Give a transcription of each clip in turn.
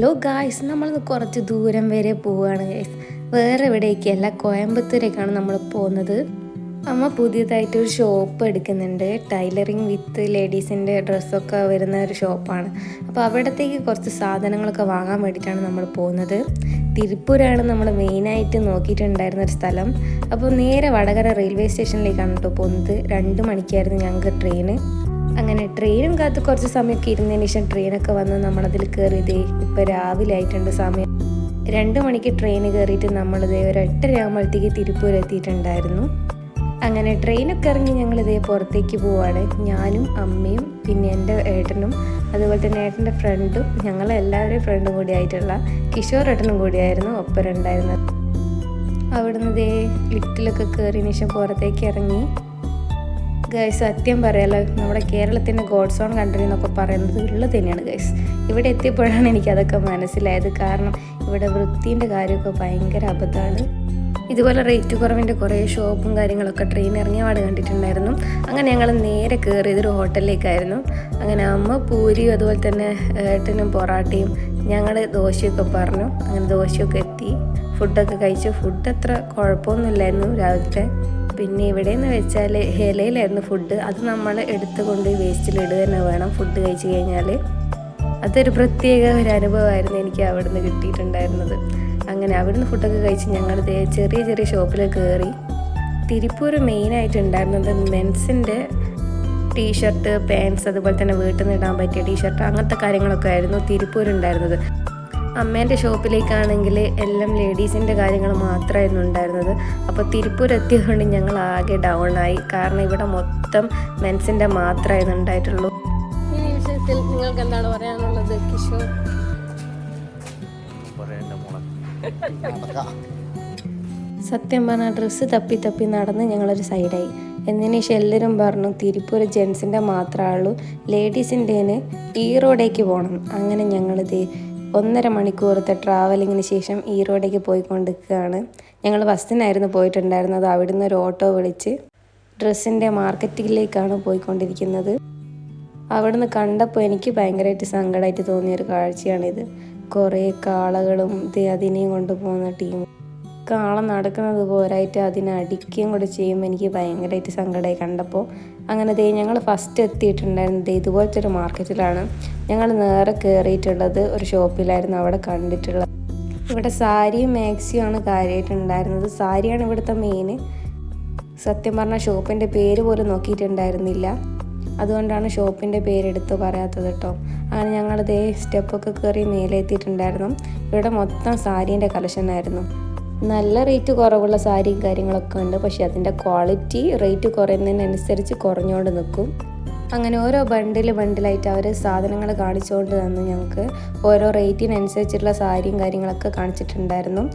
Hello guys നമ്മൾ കുറച്ച് ദൂരം വരെ പോവുകയാണ് ഗൈസ് വേറെ എവിടേക്കല്ല കോയമ്പത്തൂരേക്കാണ് നമ്മൾ പോകുന്നത്. അമ്മ പുതിയതായിട്ട് ഒരു ഷോപ്പ് എടുക്കുന്നുണ്ട്. ടൈലറിങ് വിത്ത് ലേഡീസിന്റെ ഡ്രസ്സൊക്കെ വരുന്ന ഒരു ഷോപ്പാണ്. അപ്പോൾ അവിടത്തേക്ക് കുറച്ച് സാധനങ്ങളൊക്കെ വാങ്ങാൻ വേണ്ടിയിട്ടാണ് നമ്മൾ പോകുന്നത്. തിരുപ്പൂരാണ് നമ്മൾ മെയിനായിട്ട് നോക്കിയിട്ടുണ്ടായിരുന്ന ഒരു സ്ഥലം. അപ്പോൾ നേരെ വടകര റെയിൽവേ സ്റ്റേഷനിലേക്കാണ് കേട്ടോ പോകുന്നത്. രണ്ട് മണിക്കായിരുന്നു ഞങ്ങൾക്ക് ട്രെയിന്. അങ്ങനെ ട്രെയിനും കാത്ത് കുറച്ച് സമയമൊക്കെ ഇരുന്നതിന് ശേഷം ട്രെയിനൊക്കെ വന്ന് നമ്മളതിൽ കയറിയതേ ഇപ്പം രാവിലെ ആയിട്ടുണ്ട് സമയം. രണ്ട് മണിക്ക് ട്രെയിൻ കയറിയിട്ട് നമ്മളിതേ ഒരു എട്ടര ആകുമ്പോഴത്തേക്ക് തിരുപ്പൂർ എത്തിയിട്ടുണ്ടായിരുന്നു. അങ്ങനെ ട്രെയിനൊക്കെ ഇറങ്ങി ഞങ്ങളിതേ പുറത്തേക്ക് പോവാണ്. ഞാനും അമ്മയും പിന്നെ എന്റെ ഏട്ടനും അതുപോലെ തന്നെ ഏട്ടന്റെ ഫ്രണ്ടും ഞങ്ങളെല്ലാവരുടെയും ഫ്രണ്ടും കൂടി ആയിട്ടുള്ള കിഷോർ ഏട്ടനും കൂടിയായിരുന്നു ഒപ്പരുണ്ടായിരുന്നത് അവിടുന്ന് ഇതേ ലിഫ്റ്റിലൊക്കെ കയറിയതിന് ശേഷം പുറത്തേക്ക് ഇറങ്ങി ഗൈസ് സത്യം പറയാലോ നമ്മുടെ കേരളത്തിന്റെ ഗോഡ്സ് ഓൺ കൺട്രി എന്നൊക്കെ പറയുന്നത് ഉള്ളത് തന്നെയാണ് ഗൈസ് ഇവിടെ എത്തിയപ്പോഴാണ് എനിക്കതൊക്കെ മനസ്സിലായത്. കാരണം ഇവിടെ വൃത്തിന്റെ കാര്യമൊക്കെ ഭയങ്കര അബദ്ധമാണ്. ഇതുപോലെ റേറ്റ് കുറവിന്റെ കുറേ ഷോപ്പും കാര്യങ്ങളൊക്കെ ട്രെയിൻ ഇറങ്ങിയ പാട് കണ്ടിട്ടുണ്ടായിരുന്നു. അങ്ങനെ ഞങ്ങൾ നേരെ കയറിയതൊരു ഹോട്ടലിലേക്കായിരുന്നു അങ്ങനെ അമ്മ പൂരിയും അതുപോലെ തന്നെ ഏട്ടനും പൊറാട്ടയും ഞങ്ങൾ ദോശയൊക്കെ പറഞ്ഞു. അങ്ങനെ ദോശയൊക്കെ എത്തി. ഫുഡൊക്കെ കഴിച്ചു. ഫുഡ് അത്ര കുഴപ്പമൊന്നുമില്ലായിരുന്നു രാവിലത്തെ. പിന്നെ ഇവിടെ എന്ന് വെച്ചാൽ ഇലയിലായിരുന്നു ഫുഡ് അത് നമ്മൾ എടുത്ത് കൊണ്ട് വേസ്റ്റിൽ ഇടുക തന്നെ വേണം ഫുഡ് കഴിച്ചു കഴിഞ്ഞാൽ അതൊരു പ്രത്യേക ഒരു അനുഭവമായിരുന്നു എനിക്ക് അവിടുന്ന് കിട്ടിയിട്ടുണ്ടായിരുന്നത്. അങ്ങനെ അവിടുന്ന് ഫുഡൊക്കെ കഴിച്ച് ഞങ്ങൾ ചെറിയ ചെറിയ ഷോപ്പിൽ കയറി തിരുപ്പൂർ മെയിനായിട്ട് ഉണ്ടായിരുന്നത് മെൻസിന്റെ ടീഷർട്ട് പാൻസ് അതുപോലെ തന്നെ വീട്ടിൽ നിന്ന് ഇടാൻ പറ്റിയ ടീഷർട്ട് അങ്ങനത്തെ കാര്യങ്ങളൊക്കെ ആയിരുന്നു തിരുപ്പൂർ ഉണ്ടായിരുന്നത്. അമ്മേന്റെ ഷോപ്പിലേക്കാണെങ്കിൽ എല്ലാം ലേഡീസിന്റെ കാര്യങ്ങൾ മാത്രമായിരുന്നു ഉണ്ടായിരുന്നത്. അപ്പോൾ തിരുപ്പൂർ എത്തിയതുകൊണ്ട് ഞങ്ങൾ ആകെ ഡൗൺ ആയി. കാരണം ഇവിടെ മൊത്തം മെൻസിന്റെ മാത്രമായിരുന്നു ഉണ്ടായിട്ടുള്ളൂ. ഈ വിഷയത്തിൽ നിങ്ങൾക്ക് എന്താണ് പറയാനുള്ളത് കിഷോർ സത്യം പറഞ്ഞാൽ ഡ്രസ്സ് തപ്പി തപ്പി നടന്ന് ഞങ്ങളൊരു സൈഡായി എന്നതിന് ശേഷം എല്ലാവരും പറഞ്ഞു തിരുപ്പൂർ ജെൻസിന്റെ മാത്രമേ ഉള്ളൂ ഈ ഈറോഡേക്ക് പോകണം. അങ്ങനെ ഞങ്ങളിത് ഒന്നര മണിക്കൂറത്തെ ട്രാവലിങ്ങിന് ശേഷം ഈറോഡേക്ക് പോയിക്കൊണ്ടിരിക്കുകയാണ്. ഞങ്ങൾ ബസ്സിനായിരുന്നു പോയിട്ടുണ്ടായിരുന്നത്. അവിടുന്ന് ഒരു ഓട്ടോ വിളിച്ച് ഡ്രസ്സിന്റെ മാർക്കറ്റിലേക്കാണ് പോയിക്കൊണ്ടിരിക്കുന്നത്. അവിടുന്ന് കണ്ടപ്പോൾ എനിക്ക് ഭയങ്കരമായിട്ട് സങ്കടമായിട്ട് തോന്നിയൊരു കാഴ്ചയാണിത്. കുറേ കാളകളും അതിനെയും കൊണ്ടുപോകുന്ന ടീം കാള നടക്കുന്നത് പോരായിട്ട് അതിനെ അടിക്കുകയും കൂടെ ചെയ്യുമ്പോൾ എനിക്ക് ഭയങ്കരമായിട്ട് സങ്കടമായി കണ്ടപ്പോൾ അങ്ങനെ ദേ ഞങ്ങൾ ഫസ്റ്റ് എത്തിയിട്ടുണ്ടായിരുന്നത് ഇതുപോലത്തെ ഒരു മാർക്കറ്റിലാണ് ഞങ്ങൾ നേരെ കയറിയിട്ടുള്ളത് ഒരു ഷോപ്പിലായിരുന്നു അവിടെ കണ്ടിട്ടുള്ളത് ഇവിടെ സാരിയും മാക്സിയും ആണ് കാര്യമായിട്ടുണ്ടായിരുന്നത് സാരിയാണ് ഇവിടുത്തെ മെയിൻ സത്യം പറഞ്ഞാൽ ഷോപ്പിന്റെ പേര് പോലും നോക്കിയിട്ടുണ്ടായിരുന്നില്ല. അതുകൊണ്ടാണ് ഷോപ്പിന്റെ പേരെടുത്ത് പറയാത്തത് കേട്ടോ. അങ്ങനെ ഞങ്ങളിതേ സ്റ്റെപ്പൊക്കെ കയറി മേലെ എത്തിയിട്ടുണ്ടായിരുന്നു ഇവിടെ മൊത്തം സാരീന്റെ കളക്ഷനായിരുന്നു നല്ല റേറ്റ് കുറവുള്ള സാരിയും കാര്യങ്ങളൊക്കെ ഉണ്ട്. പക്ഷേ അതിന്റെ ക്വാളിറ്റി റേറ്റ് കുറയുന്നതിനനുസരിച്ച് കുറഞ്ഞുകൊണ്ട് നിൽക്കും. അങ്ങനെ ഓരോ ബണ്ടിൽ ബണ്ടിലായിട്ട് അവർ സാധനങ്ങൾ കാണിച്ചുകൊണ്ട് തന്നു ഞങ്ങൾക്ക് ഓരോ റേറ്റിനനുസരിച്ചുള്ള സാരിയും കാര്യങ്ങളൊക്കെ കാണിച്ചിട്ടുണ്ടായിരുന്നു.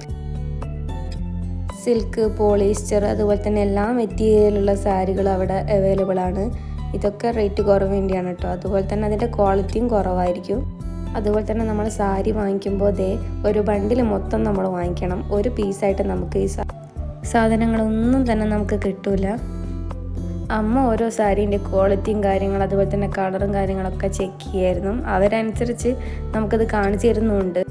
സിൽക്ക് പോളിസ്റ്റർ അതുപോലെ തന്നെ എല്ലാ മെറ്റീരിയലുള്ള സാരികളും അവിടെ അവൈലബിൾ ആണ്. ഇതൊക്കെ റേറ്റ് കുറവ് വേണ്ടിയാണ് കേട്ടോ. അതുപോലെ തന്നെ അതിന്റെ ക്വാളിറ്റിയും കുറവായിരിക്കും. അതുപോലെ തന്നെ നമ്മൾ സാരി വാങ്ങിക്കുമ്പോൾ ദേ ഒരു ബണ്ടിൽ മൊത്തം നമ്മൾ വാങ്ങിക്കണം. ഒരു പീസായിട്ട് നമുക്ക് ഈ സാധനങ്ങളൊന്നും തന്നെ നമുക്ക് കിട്ടൂല. അമ്മ ഓരോ സാരീന്റെ ക്വാളിറ്റിയും കാര്യങ്ങളും അതുപോലെ തന്നെ കളറും കാര്യങ്ങളൊക്കെ ചെക്ക് ചെയ്യായിരുന്നു. അവരനുസരിച്ച് നമുക്കത് കാണിച്ചു തരുന്നുണ്ട്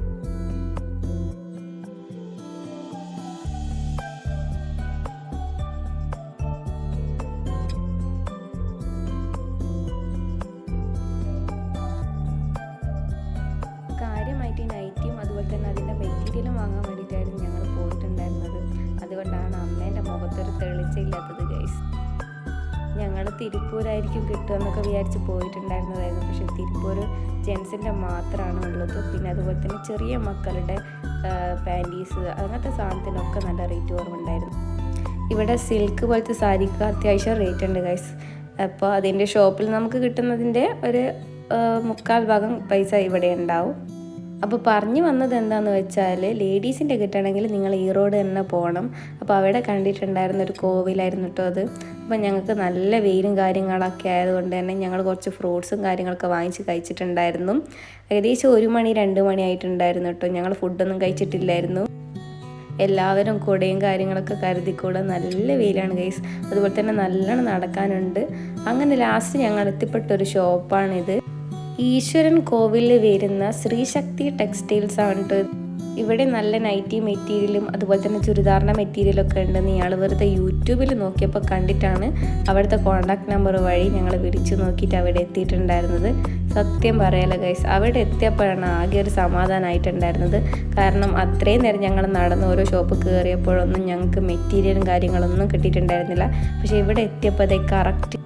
അമ്മേന്റെ തെളിച്ചില്ലാത്തത് ഗൈസ് ഞങ്ങൾ തിരുപ്പൂരായിരിക്കും കിട്ടുമെന്നൊക്കെ വിചാരിച്ച് പോയിട്ടുണ്ടായിരുന്നതായിരുന്നു. പക്ഷേ തിരുപ്പൂർ ജെൻസിന്റെ മാത്രമാണ് ഉള്ളത്. പിന്നെ അതുപോലെ തന്നെ ചെറിയ മക്കളുടെ പാന്റീസ് അങ്ങനത്തെ സാധനത്തിനൊക്കെ നല്ല റേറ്റ് കുറവുണ്ടായിരുന്നു. ഇവിടെ സിൽക്ക് പോലത്തെ സാരിക്ക് അത്യാവശ്യം റേറ്റ് ഉണ്ട് ഗൈസ് അപ്പോൾ അതിന്റെ ഷോപ്പിൽ നമുക്ക് കിട്ടുന്നതിന്റെ ഒരു മുക്കാൽ ഭാഗം പൈസ ഇവിടെ ഉണ്ടാവും. അപ്പോൾ പറഞ്ഞു വന്നത് എന്താണെന്ന് വെച്ചാൽ ലേഡീസിന്റെ കിട്ടണമെങ്കിൽ നിങ്ങൾ ഈറോഡ് തന്നെ പോകണം. അപ്പോൾ അവിടെ കണ്ടിട്ടുണ്ടായിരുന്ന ഒരു കോവിലായിരുന്നു കേട്ടോ അത്. അപ്പോൾ ഞങ്ങൾക്ക് നല്ല വെയിലും കാര്യങ്ങളൊക്കെ ആയതുകൊണ്ട് തന്നെ ഞങ്ങൾ കുറച്ച് ഫ്രൂട്ട്സും കാര്യങ്ങളൊക്കെ വാങ്ങിച്ച് കഴിച്ചിട്ടുണ്ടായിരുന്നു. ഏകദേശം ഒരു മണി രണ്ട് മണി ആയിട്ടുണ്ടായിരുന്നു കേട്ടോ. ഞങ്ങൾ ഫുഡൊന്നും കഴിച്ചിട്ടില്ലായിരുന്നു. എല്ലാവരും കുടയും കാര്യങ്ങളൊക്കെ കരുതിക്കൂടെ നല്ല വെയിലാണ് ഗൈസ് അതുപോലെ തന്നെ നല്ലോണം നടക്കാനുണ്ട്. അങ്ങനെ ലാസ്റ്റ് ഞങ്ങൾ എത്തിപ്പെട്ട ഒരു ഷോപ്പാണിത് ഈശ്വരൻ കോവിലിൽ വരുന്ന ശ്രീശക്തി ടെക്സ്റ്റൈൽസ് ആണ് കേട്ടോ ഇവിടെ നല്ല നൈറ്റി മെറ്റീരിയലും അതുപോലെ തന്നെ ചുരിദാറിന്റെ മെറ്റീരിയലൊക്കെ ഉണ്ടെന്ന് ഇയാൾ വെറുതെ യൂട്യൂബിൽ നോക്കിയപ്പോൾ കണ്ടിട്ടാണ് അവിടുത്തെ കോൺടാക്ട് നമ്പർ വഴി ഞങ്ങൾ വിളിച്ചു നോക്കിയിട്ട് അവിടെ എത്തിയിട്ടുണ്ടായിരുന്നത്. സത്യം പറയാലോ ഗൈസ് അവിടെ എത്തിയപ്പോഴാണ് ആകെ ഒരു സമാധാനമായിട്ടുണ്ടായിരുന്നത്. കാരണം അത്രയും നേരം ഞങ്ങൾ നടന്ന് ഓരോ ഷോപ്പ് കയറിയപ്പോഴൊന്നും ഞങ്ങൾക്ക് മെറ്റീരിയലും കാര്യങ്ങളൊന്നും കിട്ടിയിട്ടുണ്ടായിരുന്നില്ല. പക്ഷേ ഇവിടെ എത്തിയപ്പോൾ അതേ കറക്റ്റ്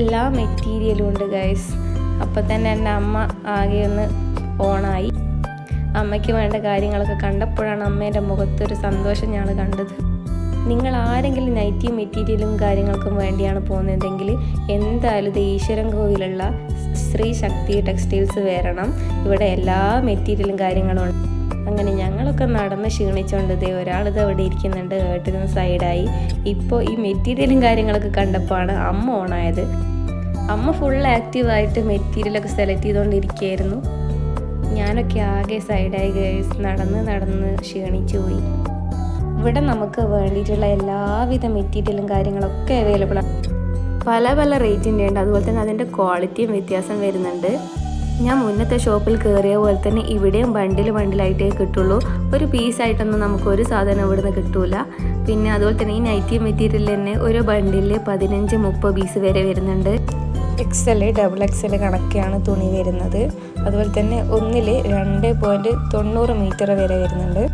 എല്ലാ മെറ്റീരിയലും ഉണ്ട് ഗൈസ് അപ്പം തന്നെ എന്റെ അമ്മ ആകെ ഒന്ന് ഓണായി. അമ്മയ്ക്ക് വേണ്ട കാര്യങ്ങളൊക്കെ കണ്ടപ്പോഴാണ് അമ്മേന്റെ മുഖത്തൊരു സന്തോഷം ഞാൻ കണ്ടത്. നിങ്ങൾ ആരെങ്കിലും നൈറ്റി മെറ്റീരിയലും കാര്യങ്ങൾക്കും വേണ്ടിയാണ് പോകുന്നതെങ്കിൽ എന്തായാലും ഇത് ഈശ്വരൻ കോവിലുള്ള ശ്രീ ശക്തി ടെക്സ്റ്റൈൽസ് വരണം. ഇവിടെ എല്ലാ മെറ്റീരിയലും കാര്യങ്ങളും ഉണ്ട്. അങ്ങനെ ഞങ്ങളൊക്കെ നടന്ന് ക്ഷീണിച്ചുകൊണ്ട് ഇതേ ഒരാളിത് അവിടെ ഇരിക്കുന്നുണ്ട് ഏട്ടിന് സൈഡായി ഇപ്പോൾ ഈ മെറ്റീരിയലും കാര്യങ്ങളൊക്കെ കണ്ടപ്പോഴാണ് അമ്മ ഓണായത്. അമ്മ ഫുൾ ആക്റ്റീവായിട്ട് മെറ്റീരിയലൊക്കെ സെലക്ട് ചെയ്തുകൊണ്ടിരിക്കുകയായിരുന്നു ഞാനൊക്കെ ആകെ സൈഡായി ഗേഴ്സ് നടന്ന് നടന്ന് ക്ഷീണിച്ചു പോയി. ഇവിടെ നമുക്ക് വേണ്ടിയിട്ടുള്ള എല്ലാവിധ മെറ്റീരിയലും കാര്യങ്ങളൊക്കെ അവൈലബിൾ ആണ് പല പല റേറ്റിന്റെ ഉണ്ട്. അതുപോലെ തന്നെ അതിന്റെ ക്വാളിറ്റിയും വ്യത്യാസം വരുന്നുണ്ട്. ഞാൻ മുന്നത്തെ ഷോപ്പിൽ കയറിയ പോലെ തന്നെ ഇവിടെയും ബണ്ടിൽ ബണ്ടിലായിട്ടേ കിട്ടുള്ളൂ. ഒരു പീസായിട്ടൊന്നും നമുക്ക് ഒരു സാധനം ഇവിടുന്ന് കിട്ടൂല. പിന്നെ അതുപോലെ തന്നെ ഈ നൈറ്റി മെറ്റീരിയൽ തന്നെ ഒരു ബണ്ടിൽ പതിനഞ്ച് മുപ്പത് പീസ് വരെ വരുന്നുണ്ട്. എക്സൽ ഡബിൾ എക്സ് എൽ കണക്കെയാണ് തുണി വരുന്നത്. അതുപോലെ തന്നെ ഒന്നിൽ രണ്ട് പോയിന്റ് തൊണ്ണൂറ് മീറ്റർ വരെ വരുന്നുണ്ട്.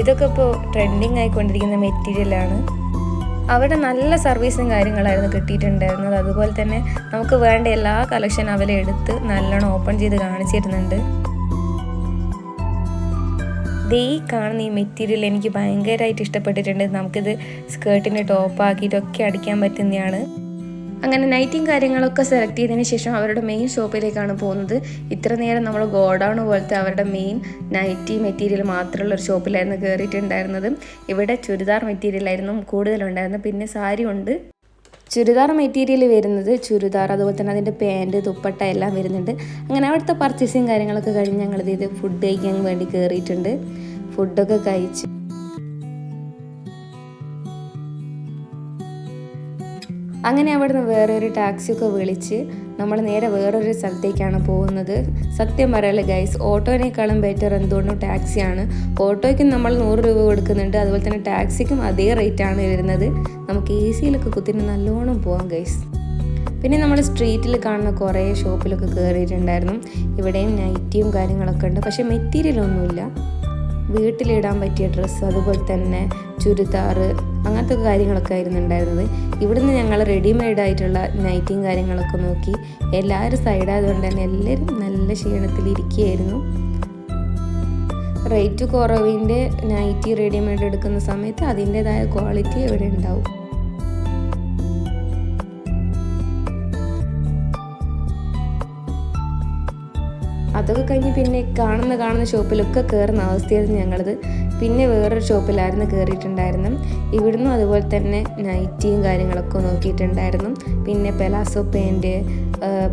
ഇതൊക്കെ ഇപ്പോൾ ട്രെൻഡിങ് ആയിക്കൊണ്ടിരിക്കുന്ന മെറ്റീരിയലാണ് അവിടെ നല്ല സർവീസും കാര്യങ്ങളായിരുന്നു കിട്ടിയിട്ടുണ്ടായിരുന്നത്. അതുപോലെ തന്നെ നമുക്ക് വേണ്ട എല്ലാ കളക്ഷൻ അവരെ എടുത്ത് നല്ലോണം ഓപ്പൺ ചെയ്ത് കാണിച്ചിരുന്നുണ്ട് ദേ ഈ കാണുന്ന ഈ മെറ്റീരിയൽ എനിക്ക് ഭയങ്കരമായിട്ട് ഇഷ്ടപ്പെട്ടിട്ടുണ്ട്. നമുക്കിത് സ്കേർട്ടിന്റെ ടോപ്പാക്കിയിട്ടൊക്കെ അടിക്കാൻ പറ്റുന്നതാണ്. അങ്ങനെ നൈറ്റിയും കാര്യങ്ങളൊക്കെ സെലക്ട് ചെയ്തതിന് ശേഷം അവരുടെ മെയിൻ ഷോപ്പിലേക്കാണ് പോകുന്നത്. ഇത്ര നേരം നമ്മൾ ഗോഡൗൺ പോലത്തെ അവരുടെ മെയിൻ നൈറ്റി മെറ്റീരിയൽ മാത്രമുള്ള ഒരു ഷോപ്പിലായിരുന്നു കയറിയിട്ടുണ്ടായിരുന്നത് ഇവിടെ ചുരിദാർ മെറ്റീരിയലായിരുന്നു കൂടുതലുണ്ടായിരുന്നത്. പിന്നെ സാരി ഉണ്ട്. ചുരിദാർ മെറ്റീരിയൽ വരുന്നത് ചുരിദാർ അതുപോലെ തന്നെ അതിന്റെ പാന്റ് ദുപ്പട്ട എല്ലാം വരുന്നുണ്ട്. അങ്ങനെ അവിടുത്തെ പർച്ചേസിങ് കാര്യങ്ങളൊക്കെ കഴിഞ്ഞ് ഞങ്ങളിത് ഫുഡ് കഴിക്കാൻ വേണ്ടി കയറിയിട്ടുണ്ട് ഫുഡൊക്കെ കഴിച്ച്. അങ്ങനെ അവിടുന്ന് വേറെ ഒരു ടാക്സിയൊക്കെ വിളിച്ച് നമ്മൾ നേരെ വേറൊരു സ്ഥലത്തേക്കാണ് പോകുന്നത്. സത്യം പറയാലോ ഗൈസ് ഓട്ടോനേക്കാളും ബെറ്റർ എന്തുകൊണ്ടും ടാക്സിയാണ്. ഓട്ടോയ്ക്കും നമ്മൾ നൂറ് രൂപ കൊടുക്കുന്നുണ്ട്. അതുപോലെ തന്നെ ടാക്സിക്കും അതേ റേറ്റാണ് വരുന്നത്. നമുക്ക് എ സിയിലൊക്കെ കുത്തിന് നല്ലോണം പോകാം ഗൈസ് പിന്നെ നമ്മൾ സ്ട്രീറ്റിൽ കാണുന്ന കുറേ ഷോപ്പിലൊക്കെ കയറിയിട്ടുണ്ടായിരുന്നു ഇവിടെയും നൈറ്റിയും കാര്യങ്ങളൊക്കെ ഉണ്ട്. പക്ഷേ മെറ്റീരിയൽ ഒന്നുമില്ല. വീട്ടിലിടാൻ പറ്റിയ ഡ്രസ്സ് അതുപോലെ തന്നെ ചുരിദാറ് അങ്ങനത്തെ കാര്യങ്ങളൊക്കെ ആയിരുന്നു ഉണ്ടായിരുന്നത്. ഇവിടുന്ന് ഞങ്ങൾ റെഡിമെയ്ഡ് ആയിട്ടുള്ള നൈറ്റിയും കാര്യങ്ങളൊക്കെ നോക്കി എല്ലാവരും സൈഡായതുകൊണ്ട് തന്നെ എല്ലാവരും നല്ല ക്ഷീണത്തിലിരിക്കുകയായിരുന്നു റേറ്റ് കുറവിന്റെ നൈറ്റി റെഡിമെയ്ഡ് എടുക്കുന്ന സമയത്ത് അതിന്റെതായ ക്വാളിറ്റി ഇവിടെ ഉണ്ടാവും. അതൊക്കെ കഴിഞ്ഞ് പിന്നെ കാണുന്ന കാണുന്ന ഷോപ്പിലൊക്കെ കയറുന്ന അവസ്ഥയായിരുന്നു ഞങ്ങളത്. പിന്നെ വേറൊരു ഷോപ്പിലായിരുന്നു കയറിയിട്ടുണ്ടായിരുന്നു ഇവിടുന്ന് അതുപോലെ തന്നെ നൈറ്റിയും കാര്യങ്ങളൊക്കെ നോക്കിയിട്ടുണ്ടായിരുന്നു. പിന്നെ palazzo pant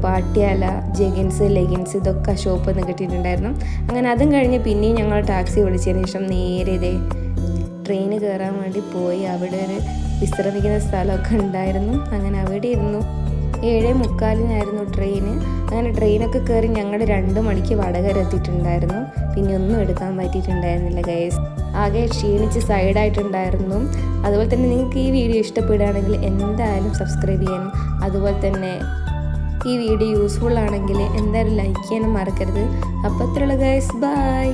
Patiala jeggings leggings ഇതൊക്കെ ഷോപ്പിൽ നിന്ന് കിട്ടിയിട്ടുണ്ടായിരുന്നു. അങ്ങനെ അതും കഴിഞ്ഞ് പിന്നെയും ഞങ്ങൾ ടാക്സി വിളിച്ചതിന് ശേഷം നേരെ ഇതേ ട്രെയിന് കയറാൻ വേണ്ടി പോയി. അവിടെ ഒരു വിശ്രമിക്കുന്ന സ്ഥലമൊക്കെ ഉണ്ടായിരുന്നു. അങ്ങനെ അവിടെ ഇരുന്നു. ഏഴേ മുക്കാലിനായിരുന്നു ട്രെയിന്. അങ്ങനെ ട്രെയിനൊക്കെ കയറി ഞങ്ങൾ രണ്ട് മണിക്ക് വടകര എത്തിയിട്ടുണ്ടായിരുന്നു പിന്നെ ഒന്നും എടുക്കാൻ പറ്റിയിട്ടുണ്ടായിരുന്നില്ല ഗൈസ് ആകെ ക്ഷീണിച്ച് സൈഡായിട്ടുണ്ടായിരുന്നു. അതുപോലെ തന്നെ നിങ്ങൾക്ക് ഈ വീഡിയോ ഇഷ്ടപ്പെടുകയാണെങ്കിൽ എന്തായാലും സബ്സ്ക്രൈബ് ചെയ്യണം. അതുപോലെ തന്നെ ഈ വീഡിയോ യൂസ്ഫുൾ ആണെങ്കിൽ എന്തായാലും ലൈക്ക് ചെയ്യാനും മറക്കരുത്. അപ്പോൾ അത്രയുള്ള ഗൈസ് ബൈ